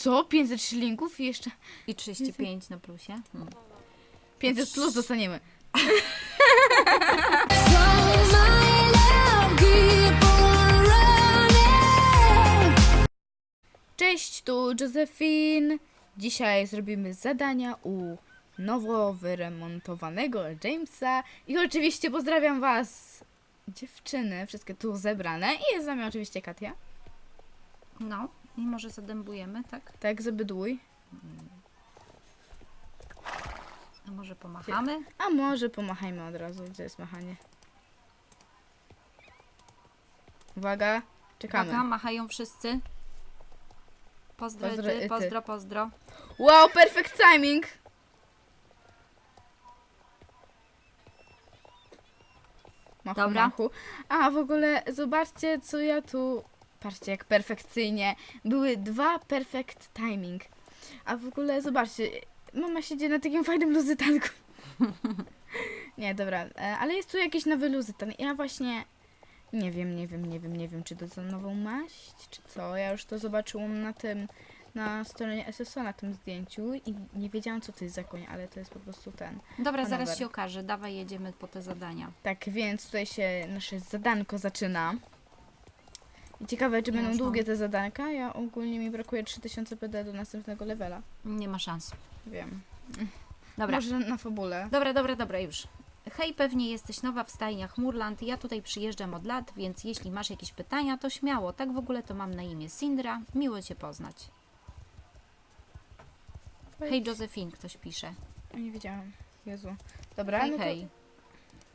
Co? 500 szylingów i jeszcze I 35 na plusie. Hmm. 500 plus dostaniemy. Cześć, tu Josephine. Dzisiaj zrobimy zadania u nowo wyremontowanego Jamesa. I oczywiście pozdrawiam Was, dziewczyny, wszystkie tu zebrane. I jest z nami oczywiście Katia. No, i może zadębujemy, tak? Tak, zabydłuj. A może pomachamy? A może pomachajmy od razu, gdzie jest machanie. Uwaga, czekamy. Uwaga, machają wszyscy. Pozdro, Pozdro ty, ty. pozdro, pozdro. Wow, perfect timing! Machu, Dobra. Machu. A w ogóle zobaczcie, co ja tu. Patrzcie, jak perfekcyjnie. Były dwa perfect timing. A w ogóle zobaczcie, mama siedzi na takim fajnym luzytanku. nie, dobra, e, ale jest tu jakiś nowy luzytan. Ja właśnie nie wiem, nie wiem, nie wiem, nie wiem, czy to za nową maść, czy co. Ja już to zobaczyłam na tym, na stronie SSO na tym zdjęciu i nie wiedziałam, co to jest za koń, ale to jest po prostu ten. Dobra, zaraz się okaże. Dawaj, jedziemy po te zadania. Tak, więc tutaj się nasze zadanko zaczyna. I ciekawe, czy będą długie te zadanka. Ja ogólnie mi brakuje 3000 PD do następnego levela. Nie ma szans. Wiem. Dobra. Może na fabule. Dobra, dobra, dobra, już. Hej, pewnie jesteś nowa w stajniach Murland. Ja tutaj przyjeżdżam od lat, więc jeśli masz jakieś pytania, to śmiało. Tak w ogóle to mam na imię Sindra. Miło Cię poznać. Hej, Josephine, ktoś pisze. Nie wiedziałam. Jezu. Dobra, Hej, no to- hej.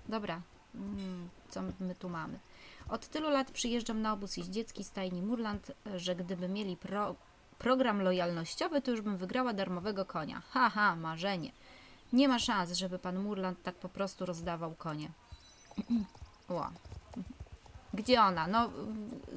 Dobra, mm, co my tu mamy? Od tylu lat przyjeżdżam na obóz jeździecki stajni Murland, że gdyby mieli pro, program lojalnościowy, to już bym wygrała darmowego konia. Haha, marzenie. Nie ma szans, żeby pan Murland tak po prostu rozdawał konie. Ła. Gdzie ona? No,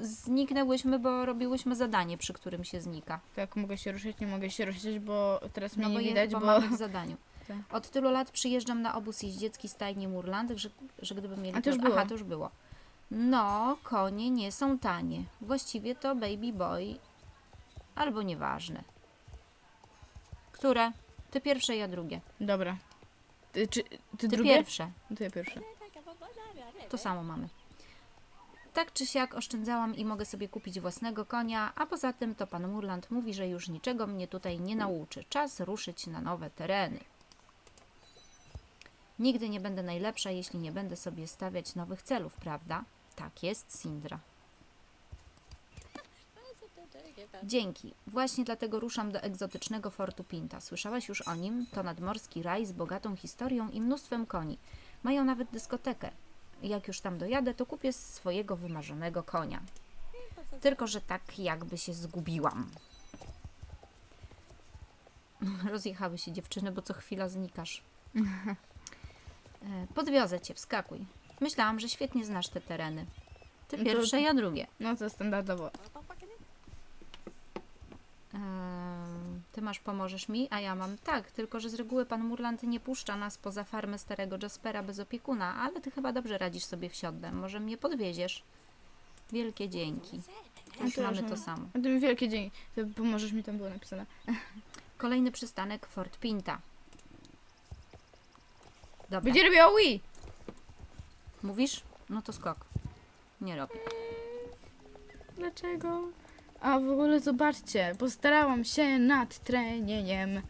zniknęłyśmy, bo robiłyśmy zadanie, przy którym się znika. Tak, mogę się ruszyć, nie mogę się ruszyć, bo teraz mnie No bo, nie widać, bo, bo... w zadaniu. Tak. Od tylu lat przyjeżdżam na obóz jeździecki stajni Murland, że, że gdyby mieli... A to już było. Aha, to już było. No, konie nie są tanie. Właściwie to baby boy albo nieważne. Które? Ty pierwsze, ja drugie. Dobra. Ty, czy, ty, Ty drugie? pierwsze. To ja pierwsze. To samo mamy. Tak czy siak oszczędzałam i mogę sobie kupić własnego konia, a poza tym to pan Murland mówi, że już niczego mnie tutaj nie nauczy. Czas ruszyć na nowe tereny. Nigdy nie będę najlepsza, jeśli nie będę sobie stawiać nowych celów, prawda? Tak jest, Sindra. Dzięki. Właśnie dlatego ruszam do egzotycznego Fortu Pinta. Słyszałaś już o nim? To nadmorski raj z bogatą historią i mnóstwem koni. Mają nawet dyskotekę. Jak już tam dojadę, to kupię swojego wymarzonego konia. Tylko, że tak jakby się zgubiłam. Rozjechały się dziewczyny, bo co chwila znikasz. E, Podwiozę cię, wskakuj. Myślałam, że świetnie znasz te tereny. Ty No to- pierwsze, ja drugie. No to standardowo. Ehm, Ty masz, pomożesz mi, a ja mam tak, tylko że z reguły pan Murland nie puszcza nas poza farmę starego Jaspera bez opiekuna, ale ty chyba dobrze radzisz sobie w siodle. Może mnie podwieziesz? Wielkie dzięki. Już to mamy to samo. A ty mi wielkie dzięki. Pomożesz mi, tam było napisane. Kolejny przystanek Fort Pinta. Dobra, Będzie robiła Wii! Mówisz? No to skok. Nie robię. Dlaczego? A w ogóle zobaczcie, postarałam się nad trenieniem.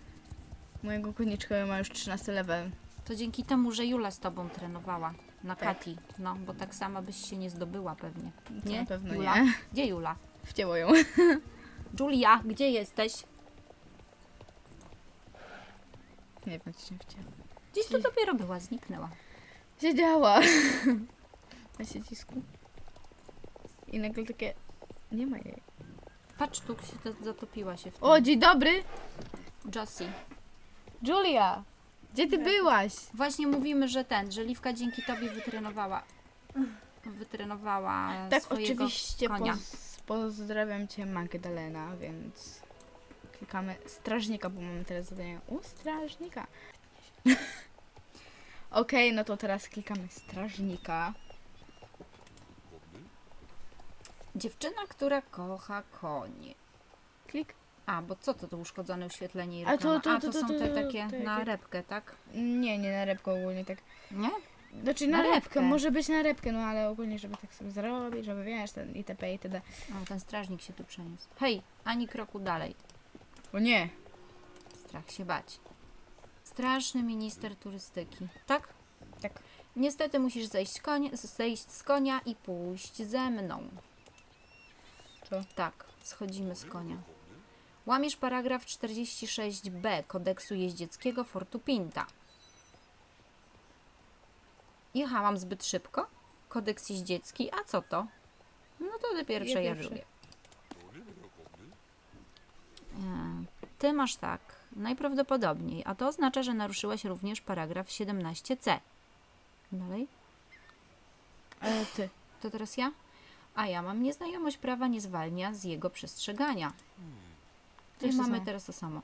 Mojego koniczka ma już 13 level. To dzięki temu, że Jula z tobą trenowała na Tak. Kati. No, bo tak sama byś się nie zdobyła pewnie. To Nie? na pewno Jula? nie. Gdzie Jula? Wcięło ją. Julia, gdzie jesteś? Nie wiem, co się wcięło. Gdzieś tu dopiero była, zniknęła. Siedziała. Na siecisku. I nagle takie... Nie ma jej. Patrz, tu się to zatopiła się w tym. O, dzień dobry! Josie. Julia! Gdzie ty byłaś? Właśnie mówimy, że ten, że Liwka dzięki tobie wytrenowała wytrenowała Tak, swojego oczywiście konia. poz, pozdrawiam cię Magdalena, więc klikamy strażnika, bo mamy teraz zadanie u strażnika. Okej, no to teraz klikamy strażnika. Dziewczyna, która kocha konie. Klik. A, bo co to to uszkodzone oświetlenie i A to- reklama? to- A, to- to to- są to- te to- takie takie- na repkę, tak? Nie, nie na repkę ogólnie tak. Nie? Znaczy Na na, repkę. repkę. może być na repkę, no ale ogólnie, żeby tak sobie zrobić, żeby wiesz, ten itp. itd. O, ten strażnik się tu przeniósł. Hej, ani kroku dalej. O nie. Strach się bać. Straszny minister turystyki. Tak? Tak. Niestety musisz zejść z, konia, zejść z konia i pójść ze mną. Co? Tak, schodzimy z konia. Łamiesz paragraf 46b kodeksu jeździeckiego Fortu Pinta. Jechałam zbyt szybko? Kodeks jeździecki, a co to? No to pierwsze, Ja ja drugie. E, Ty masz tak, najprawdopodobniej, a to oznacza, że naruszyłaś również paragraf 17c. Dalej? E, ty. To teraz ja? A ja mam nieznajomość prawa nie zwalnia z jego przestrzegania. I mamy samo. teraz to samo.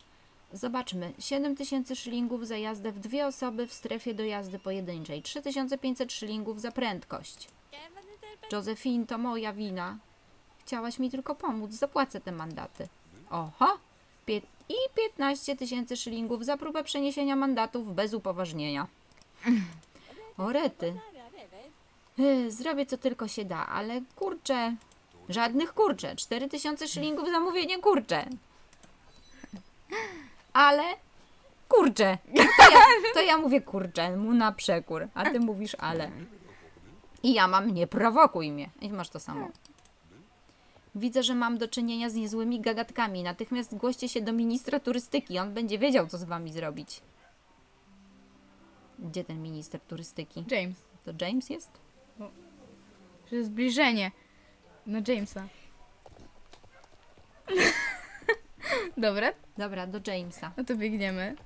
Zobaczmy. 7000 szylingów za jazdę w dwie osoby w strefie dojazdy pojedynczej. 3500 szylingów za prędkość. Josephine, to moja wina. Chciałaś mi tylko pomóc. Zapłacę te mandaty. Oho! I 15 tysięcy szylingów za próbę przeniesienia mandatów bez upoważnienia. Orety. Yy, Zrobię co tylko się da, ale kurczę. Żadnych kurcze. 4000 szylingów zamówienie kurcze. Ale kurczę. To ja, to ja mówię kurczę, mu na przekór, a ty mówisz ale. I ja mam nie prowokuj mnie. I masz to samo. Widzę, że mam do czynienia z niezłymi gagatkami. Natychmiast zgłoście się do ministra turystyki. On będzie wiedział, co z wami zrobić. Gdzie ten minister turystyki? James. To James jest? To jest zbliżenie. No Jamesa. Dobra, Dobra, do Jamesa. no to biegniemy.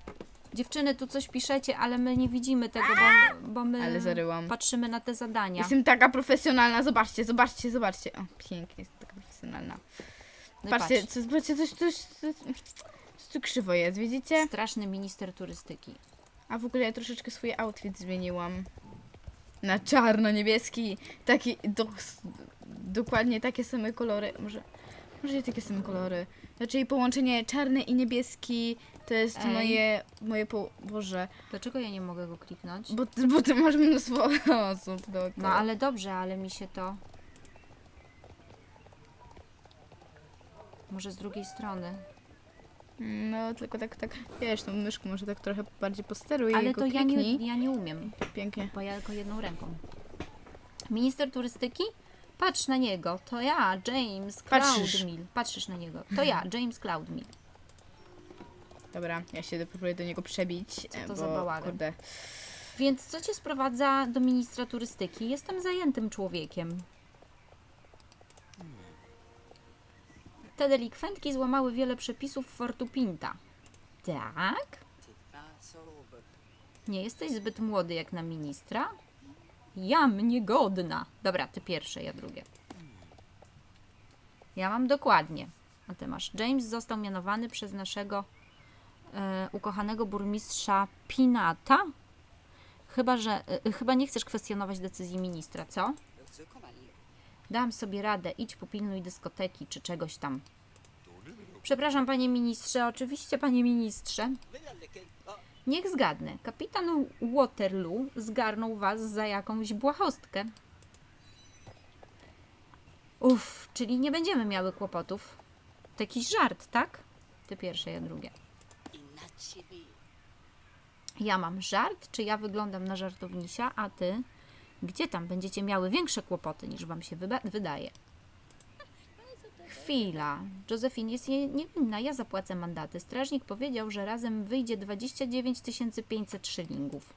Dziewczyny, tu coś piszecie, ale my nie widzimy tego, bo, bo my Ale zaryłam. patrzymy na te zadania. Jestem taka profesjonalna, zobaczcie, zobaczcie, zobaczcie. O, pięknie, profesjonalna. No Patrzcie, patrz. co, zobaczcie, coś, coś, coś, coś tu krzywo jest, widzicie? Straszny minister turystyki. A w ogóle ja troszeczkę swój outfit zmieniłam. Na czarno-niebieski. Taki, do, dokładnie takie same kolory. Może, może nie takie same kolory. Znaczy połączenie czarny i niebieski to jest Ej. moje, moje po... Boże. Dlaczego ja nie mogę go kliknąć? Bo, bo ty masz mnóstwo osób dookoła. No ale dobrze, ale mi się to... Może z drugiej strony. No, tylko tak, tak, wiesz, tą myszką może tak trochę bardziej posteruj Ale to ja nie, ja nie umiem, Pięknie. bo ja tylko jedną ręką. Minister turystyki? Patrz na niego. To ja, James Patrzysz. Cloudmill. Patrzysz na niego. To ja, James Cloudmill. Dobra, ja się próbuję do niego przebić. to e, za bo, bałagan? Kurde. Więc co cię sprowadza do ministra turystyki? Jestem zajętym człowiekiem. Te delikwentki złamały wiele przepisów Fortu Pinta. Tak? Nie jesteś zbyt młody jak na ministra? Jam niegodna. Dobra, ty pierwsze, ja drugie. Ja mam dokładnie. A ty masz. James został mianowany przez naszego e, ukochanego burmistrza Pinata Chyba, że y, chyba nie chcesz kwestionować decyzji ministra, co? Dam sobie radę, idź popilnuj dyskoteki czy czegoś tam. Przepraszam, panie ministrze, oczywiście, panie ministrze. Niech zgadnę, kapitan Waterloo zgarnął was za jakąś błahostkę. Uff, czyli nie będziemy miały kłopotów. To jakiś żart, tak? Ty pierwsze, ja drugie. Ja mam żart, czy ja wyglądam na żartownisia, a ty? Gdzie tam będziecie miały większe kłopoty niż wam się wydaje? Chwila. Josephine jest je- niewinna, ja zapłacę mandaty. Strażnik powiedział, że razem wyjdzie 29 500 szylingów.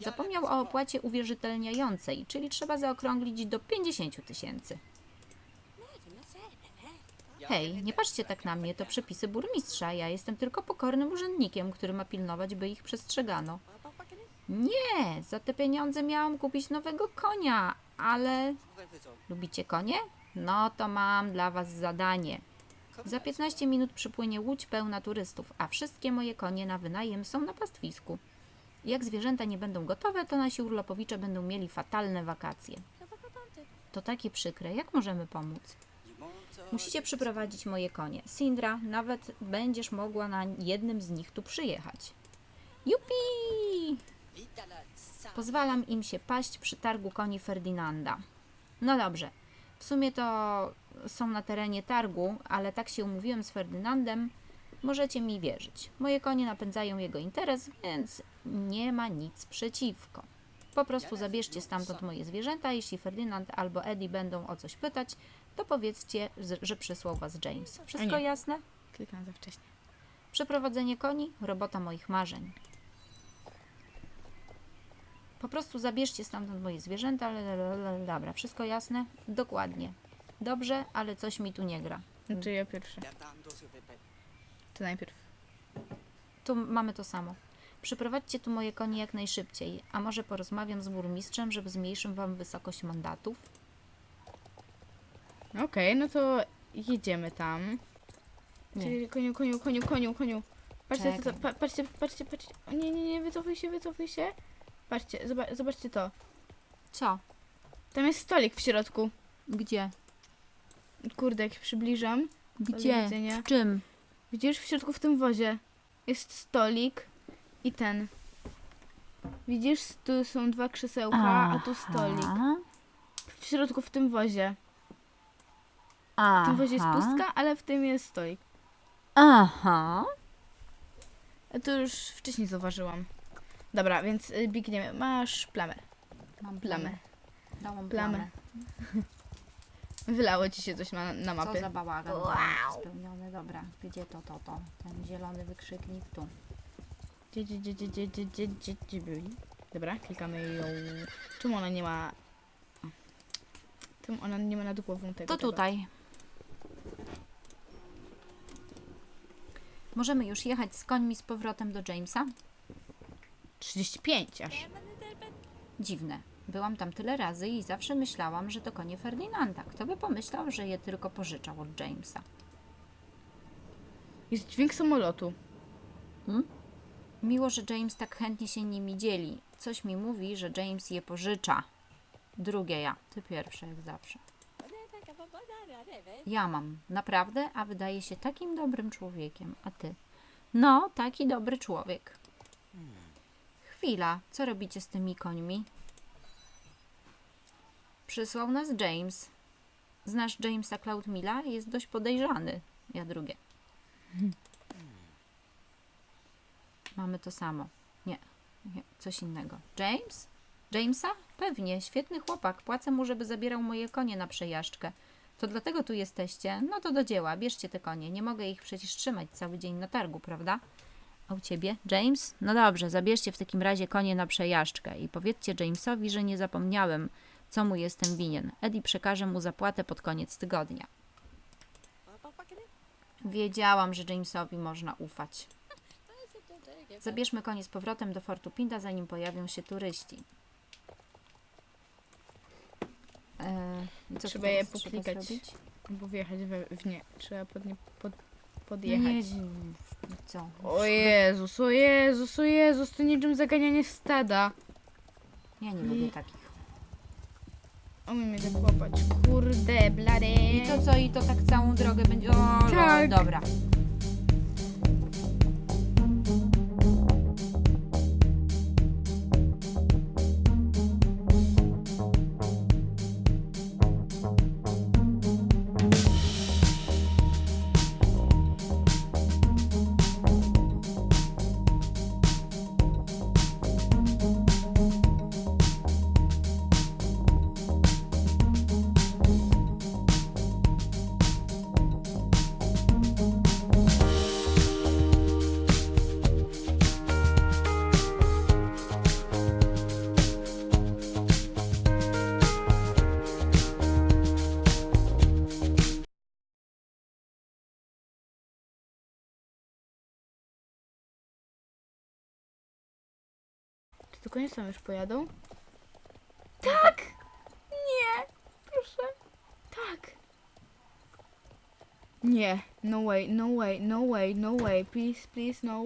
Zapomniał o opłacie uwierzytelniającej, czyli trzeba zaokrąglić do 50 tysięcy. Hej, nie patrzcie tak na mnie, to przepisy burmistrza. Ja jestem tylko pokornym urzędnikiem, który ma pilnować, by ich przestrzegano. Nie, za te pieniądze miałam kupić nowego konia, ale... Lubicie konie? No to mam dla was zadanie. Za 15 minut przypłynie łódź pełna turystów, a wszystkie moje konie na wynajem są na pastwisku. Jak zwierzęta nie będą gotowe, to nasi urlopowicze będą mieli fatalne wakacje. To takie przykre. Jak możemy pomóc? Musicie przyprowadzić moje konie. Sindra, nawet będziesz mogła na jednym z nich tu przyjechać. Jupi! Pozwalam im się paść przy targu koni Ferdynanda. No dobrze. W sumie to są na terenie targu, ale tak się umówiłem z Ferdynandem. Możecie mi wierzyć. Moje konie napędzają jego interes, więc nie ma nic przeciwko. Po prostu zabierzcie stamtąd moje zwierzęta. Jeśli Ferdynand albo Eddie będą o coś pytać, to powiedzcie, że przysłał was James. Wszystko jasne? Klikam za wcześnie. Przeprowadzenie koni robota moich marzeń. Po prostu zabierzcie stamtąd moje zwierzęta. lalalala. Dobra, wszystko jasne? Dokładnie. Dobrze, ale coś mi tu nie gra. Znaczy ja pierwsze. Ty najpierw. Tu mamy to samo. Przyprowadźcie tu moje konie jak najszybciej, a może porozmawiam z burmistrzem, żeby zmniejszył wam wysokość mandatów? Okej, no to jedziemy tam. Nie. Koniu, koniu, koniu, koniu, koniu. Patrzcie, to, Czekaj. pa, patrzcie, patrzcie, patrzcie. O, nie, nie, nie, wycofuj się, wycofuj się. Patrzcie, zoba- zobaczcie to. Co? Tam jest stolik w środku. Gdzie? Kurde, jak przybliżam. Do widzenia. czym? Widzisz, w środku w tym wozie jest stolik i ten. Widzisz, tu są dwa krzesełka, a tu stolik. W środku w tym wozie. W tym wozie jest pustka, ale w tym jest stolik. Aha. A to już wcześniej zauważyłam. Dobra, więc y, biegniemy. Masz plamę. Mam Plamę. Dałam Plamę. plamę. Wylało ci się coś na, na Co mapie. za bałagan. Wow. Spełniony, dobra. Gdzie to, to, to? Ten zielony wykrzyknik tu. Gdzie, gdzie, gdzie, gdzie, gdzie, gdzie, gdzie, gdzie, gdzie byli? Dobra, klikamy ją. Czemu ona nie ma... Czemu ona nie ma nad głową tego? To tego? tutaj. Możemy już jechać z końmi z powrotem do Jamesa? 35 aż. Dziwne. Byłam tam tyle razy i zawsze myślałam, że to konie Ferdynanda. Kto by pomyślał, że je tylko pożyczał od Jamesa? Jest dźwięk samolotu. Miło, że James tak chętnie się nimi dzieli. Coś mi mówi, że James je pożycza. Drugie ja. Ty pierwsze, jak zawsze. Ja mam. Naprawdę? A wydaje się takim dobrym człowiekiem. A ty? No, taki dobry człowiek. Chwila. Co robicie z tymi końmi? Przysłał nas James. Znasz Jamesa Cloudmilla? Jest dość podejrzany. Ja drugie. Mamy to samo. Nie, nie, coś innego. James? Jamesa? Pewnie, świetny chłopak. Płacę mu, żeby zabierał moje konie na przejażdżkę. To dlatego tu jesteście? No to do dzieła, bierzcie te konie. Nie mogę ich przecież trzymać cały dzień na targu, prawda? A u ciebie? James? No dobrze, zabierzcie w takim razie konie na przejażdżkę i powiedzcie Jamesowi, że nie zapomniałem, co mu jestem winien. Eddie przekaże mu zapłatę pod koniec tygodnia. Wiedziałam, że Jamesowi można ufać. Zabierzmy konie z powrotem do Fortu Pinda, zanim pojawią się turyści. Eee, i co Trzeba je teraz poklikać. zrobić? Albo wjechać we, w nie. Trzeba pod nie, pod, Nie, podjechać. co? O Jezus, o Jezus, o Jezus, to niczym zaganianie stada. Ja nie I- lubię takich. Umiem mnie tak łapać. Kurde, blady. I to co? I to tak całą drogę będzie... O, Tak. no, dobra. Czy to koniec tam już pojadą? Tak! Nie! Proszę. Tak! Nie. No way, no way, no way, no way. Please, please, no.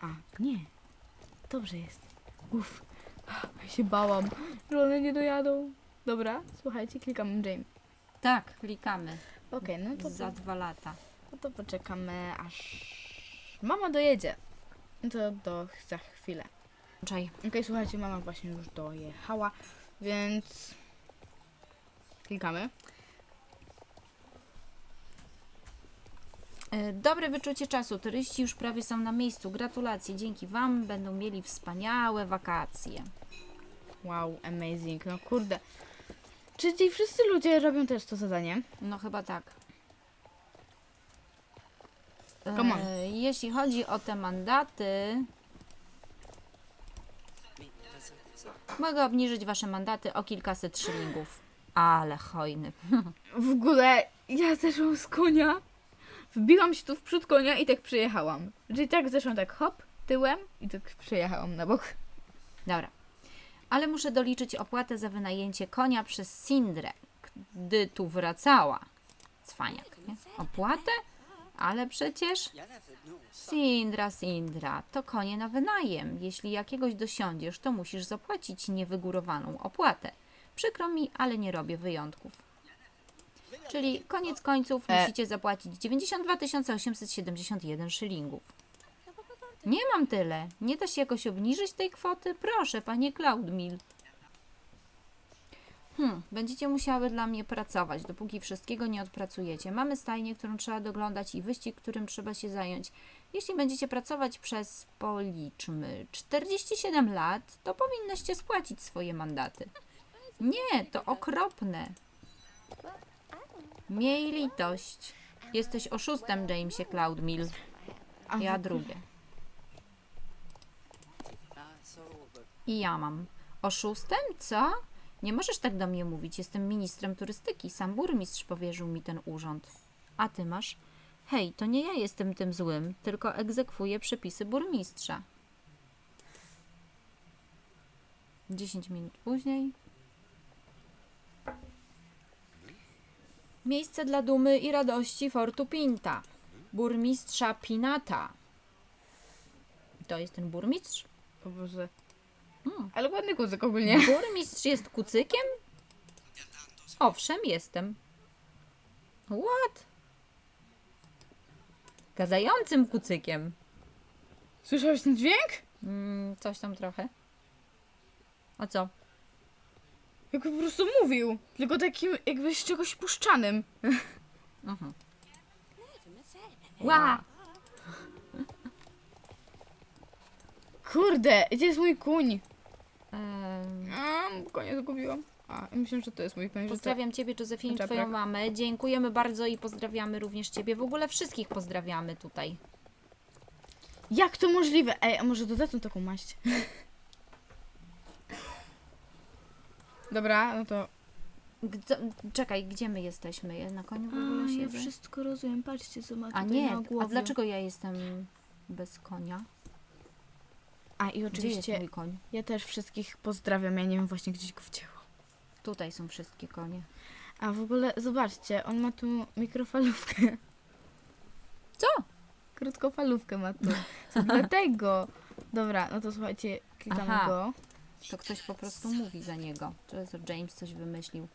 A, nie. Dobrze jest. Uff. Ja się bałam, że one nie dojadą. Dobra, słuchajcie, klikam James. Tak, klikamy. Okej, no to, Za dwa lata. no to poczekamy aż mama dojedzie. No to do za chwilę. Czaj. Okej, słuchajcie, mama właśnie już dojechała, więc klikamy. E, Dobre wyczucie czasu. Turyści już prawie są na miejscu. Gratulacje. Dzięki Wam będą mieli wspaniałe wakacje. Wow, amazing. No kurde. Czy ci wszyscy ludzie robią też to zadanie? No chyba tak. Come on. E, jeśli chodzi o te mandaty, mogę obniżyć Wasze mandaty o kilkaset szylingów. Ale hojny. W ogóle ja zeszłam z konia, wbiłam się tu w przód konia i tak przyjechałam. Czyli tak zeszłam tak hop, tyłem i tak przyjechałam na bok. Dobra. Ale muszę doliczyć opłatę za wynajęcie konia przez Sindrę, gdy tu wracała. Cwaniak, nie? Opłatę? Ale przecież... Sindra, Sindra, to konie na wynajem. Jeśli jakiegoś dosiądziesz, to musisz zapłacić niewygórowaną opłatę. Przykro mi, ale nie robię wyjątków. Czyli koniec końców E. musicie zapłacić 92 871 szylingów. Nie mam tyle. Nie da się jakoś obniżyć tej kwoty? Proszę, panie Cloudmill. Hmm, będziecie musiały dla mnie pracować, dopóki wszystkiego nie odpracujecie. Mamy stajnię, którą trzeba doglądać i wyścig, którym trzeba się zająć. Jeśli będziecie pracować przez, policzmy, 47 lat, to powinnyście spłacić swoje mandaty. Nie, to okropne. Miej litość. Jesteś oszustem, Jamesie Cloudmill. Ja drugie. I ja mam. Oszustem? Co? Nie możesz tak do mnie mówić. Jestem ministrem turystyki. Sam burmistrz powierzył mi ten urząd. A ty masz? Hej, to nie ja jestem tym złym, tylko egzekwuję przepisy burmistrza. 10 minut później. Miejsce dla dumy i radości Fortu Pinta. Burmistrza Pinata. To jest ten burmistrz? Boże. Hmm. Ale ładny kuzyk ogólnie. Burmistrz jest kucykiem? Owszem, jestem. What? Gadającym kucykiem. Słyszałeś ten dźwięk? Mm, coś tam trochę. A co? Jakby po prostu mówił. Tylko takim jakby z czegoś puszczanym. Mhm. Ła! Kurde, gdzie jest mój kuń? A, konia zgubiłam. A, myślę, że to jest mój to- Pozdrawiam Ciebie, Józefine, Czaprak. Twoją mamę. Dziękujemy bardzo i pozdrawiamy również Ciebie. W ogóle wszystkich pozdrawiamy tutaj. Jak to możliwe? Ej, a może dodadzą taką maść? Dobra, no to... Gdzie, czekaj, gdzie my jesteśmy? Ja na koniu w ogóle A, ja siedzę? wszystko rozumiem. Patrzcie, co ma A tutaj nie, na głowie. a dlaczego ja jestem bez konia? A i Gdzie jest oczywiście mój koń? ja też wszystkich pozdrawiam. Ja nie wiem właśnie gdzieś go wcięło. Tutaj są wszystkie konie. A w ogóle zobaczcie, on ma tu mikrofalówkę. Co? Krótkofalówkę ma tu. Co Dlatego. Dobra, no to słuchajcie, klikamy Aha. go. To ktoś po prostu mówi za niego. Czy to James coś wymyślił?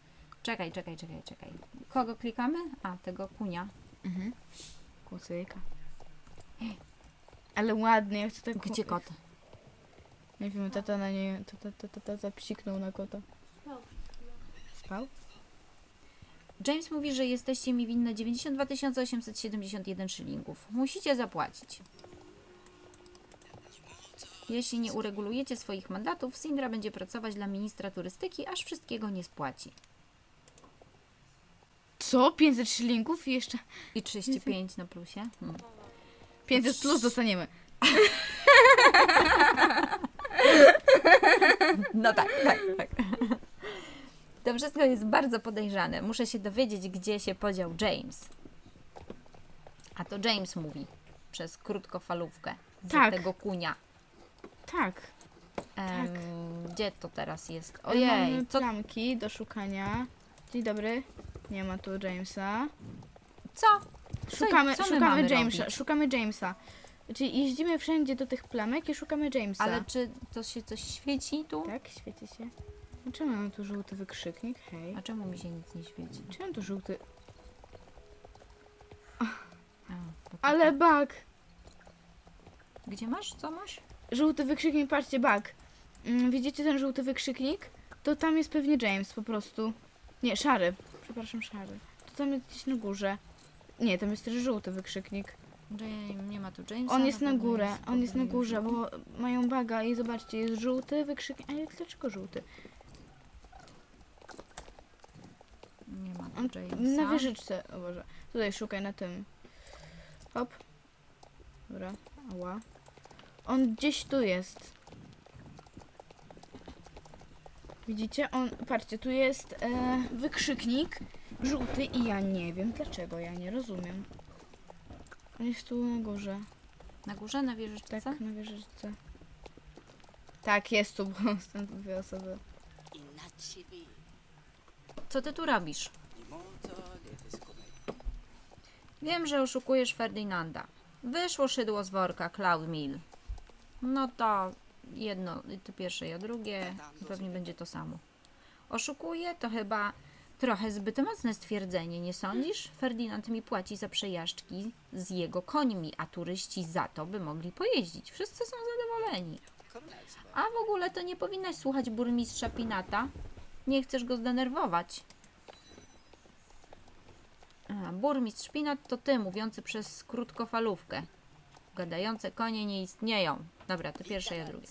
Czekaj, czekaj, czekaj, czekaj. Kogo klikamy? A, tego kunia. Mhm. Kucyka. Ale ładny, ja chcę tak... Gdzie kot? Nie wiem, tata na nie... Tata, tata, tata psiknął na kota. Spał? James mówi, że jesteście mi winne 92 871 szylingów. Musicie zapłacić. Jeśli nie uregulujecie swoich mandatów, Sindra będzie pracować dla ministra turystyki, aż wszystkiego nie spłaci. Co? 500 szylingów i jeszcze... I 35 na plusie. Hmm. 500 plus dostaniemy. No tak, tak, tak. To wszystko jest bardzo podejrzane. Muszę się dowiedzieć, gdzie się podział James. A to James mówi przez krótkofalówkę. Za Tak. tego kunia. Tak. Em, Gdzie to teraz jest? Ojej, Ojej, Mamy co, plamki do szukania. Dzień dobry. Nie ma tu Jamesa. co? Szukamy, co my szukamy mamy Jamesa. robić? Szukamy Jamesa. Czyli jeździmy wszędzie do tych plamek i szukamy Jamesa. Ale czy to się coś świeci tu? Tak, świeci się. Czemu mam tu żółty wykrzyknik? Hej. A czemu mi się nic nie świeci? Czemu mam tu żółty... A, to- Ale bug! Gdzie masz? Co masz? Żółty wykrzyknik, patrzcie, bug. Mm, Widzicie ten żółty wykrzyknik? To tam jest pewnie James po prostu. Nie, szary. Przepraszam, szary. To tam jest gdzieś na górze. Nie, tam jest też żółty wykrzyknik. James, nie ma tu Jamesa. On jest na pewno górę, jest on jest na górze, bo mają baga i zobaczcie, jest żółty wykrzyknik. Ale dlaczego żółty? Nie ma On tu Jamesa. na wieżyczce, o Boże. Tutaj szukaj na tym. Hop. Dobra, ała. On gdzieś tu jest. Widzicie? On, patrzcie, tu jest e, wykrzyknik żółty i ja nie wiem dlaczego, ja nie rozumiem. Jest tu na górze. Na górze, na wieżyczce? Tak, na wieżyczce. Tak, jest tu, bo są tu dwie osoby. Co ty tu robisz? Wiem, że oszukujesz Ferdynanda. Wyszło szydło z worka, Cloud Mill. No to jedno, to pierwsze, a drugie, pewnie będzie to samo. Oszukuje to chyba trochę zbyt mocne stwierdzenie, nie sądzisz? Ferdynand mi płaci za przejażdżki z jego końmi, a turyści za to, by mogli pojeździć. Wszyscy są zadowoleni. A w ogóle to nie powinnaś słuchać burmistrza Pinata. Nie chcesz go zdenerwować. A, burmistrz Pinat to ty, mówiący przez krótkofalówkę. Gadające konie nie istnieją. Dobra, to pierwsze, ja drugie.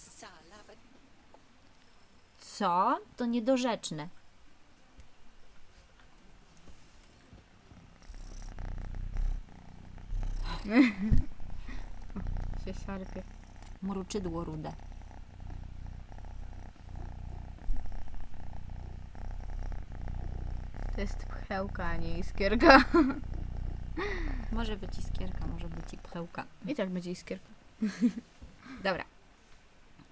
Co? To niedorzeczne. Się szarpie. Mruczydło rude. To jest pchełka, a nie iskierka. Może być iskierka, może być i pchełka. I tak będzie iskierka. Dobra.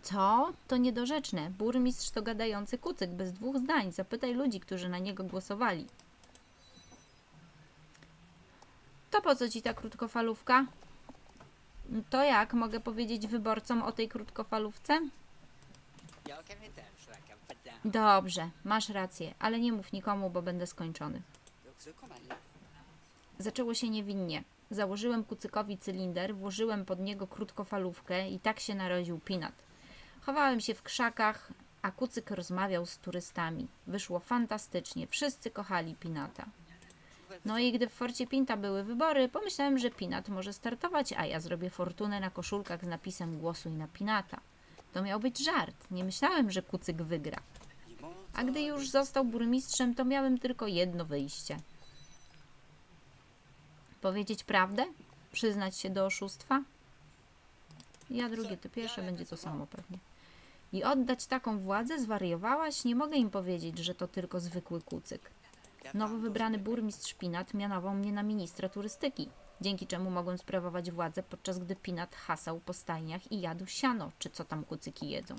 Co? To niedorzeczne. Burmistrz to gadający kucyk bez dwóch zdań. Zapytaj ludzi, którzy na niego głosowali. To po co ci ta krótkofalówka? To jak mogę powiedzieć wyborcom o tej krótkofalówce? Dobrze, masz rację, ale nie mów nikomu, bo będę skończony. Zaczęło się niewinnie. Założyłem kucykowi cylinder, włożyłem pod niego krótkofalówkę i tak się narodził Pinat. Chowałem się w krzakach, a kucyk rozmawiał z turystami. Wyszło fantastycznie, wszyscy kochali Pinata. No i gdy w Forcie Pinta były wybory, pomyślałem, że Pinat może startować, a ja zrobię fortunę na koszulkach z napisem Głosuj na Pinata. To miał być żart. Nie myślałem, że kucyk wygra. A gdy już został burmistrzem, to miałem tylko jedno wyjście. Powiedzieć prawdę? Przyznać się do oszustwa? Ja drugie, ty pierwsze, będzie to samo pewnie. I oddać taką władzę? Zwariowałaś? Nie mogę im powiedzieć, że to tylko zwykły kucyk. Nowo wybrany burmistrz Pinat mianował mnie na ministra turystyki, dzięki czemu mogłem sprawować władzę, podczas gdy Pinat hasał po stajniach i jadł siano, czy co tam kucyki jedzą.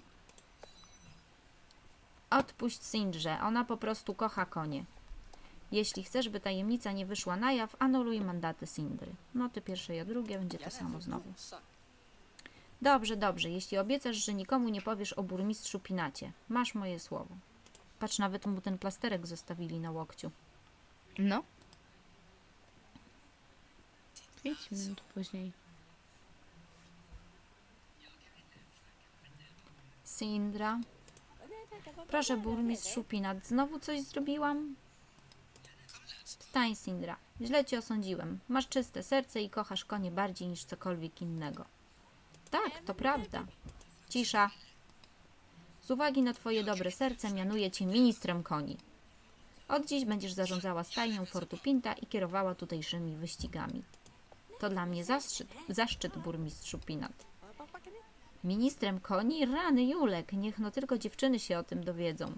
Odpuść Sindrze, ona po prostu kocha konie. Jeśli chcesz, by tajemnica nie wyszła na jaw, anuluj mandaty Sindry. No ty pierwsze, ja drugie, będzie to samo znowu. Dobrze, dobrze, jeśli obiecasz, że nikomu nie powiesz o burmistrzu Pinacie. Masz moje słowo. Patrz, nawet mu ten plasterek zostawili na łokciu. No. Pięć minut później. Sindra. Proszę, burmistrzu Pinat, znowu coś zrobiłam? Wstań, Sindra. Źle cię osądziłem. Masz czyste serce i kochasz konie bardziej niż cokolwiek innego. Tak, to prawda. Cisza. Z uwagi na twoje dobre serce mianuję cię ministrem koni. Od dziś będziesz zarządzała stajnią Fortu Pinta i kierowała tutejszymi wyścigami. To dla mnie zaszczyt, zaszczyt burmistrzu Pinat. Ministrem koni? Rany Julek, niech no tylko dziewczyny się o tym dowiedzą.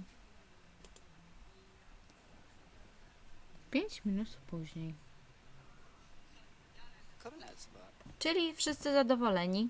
Pięć minut później. Czyli wszyscy zadowoleni.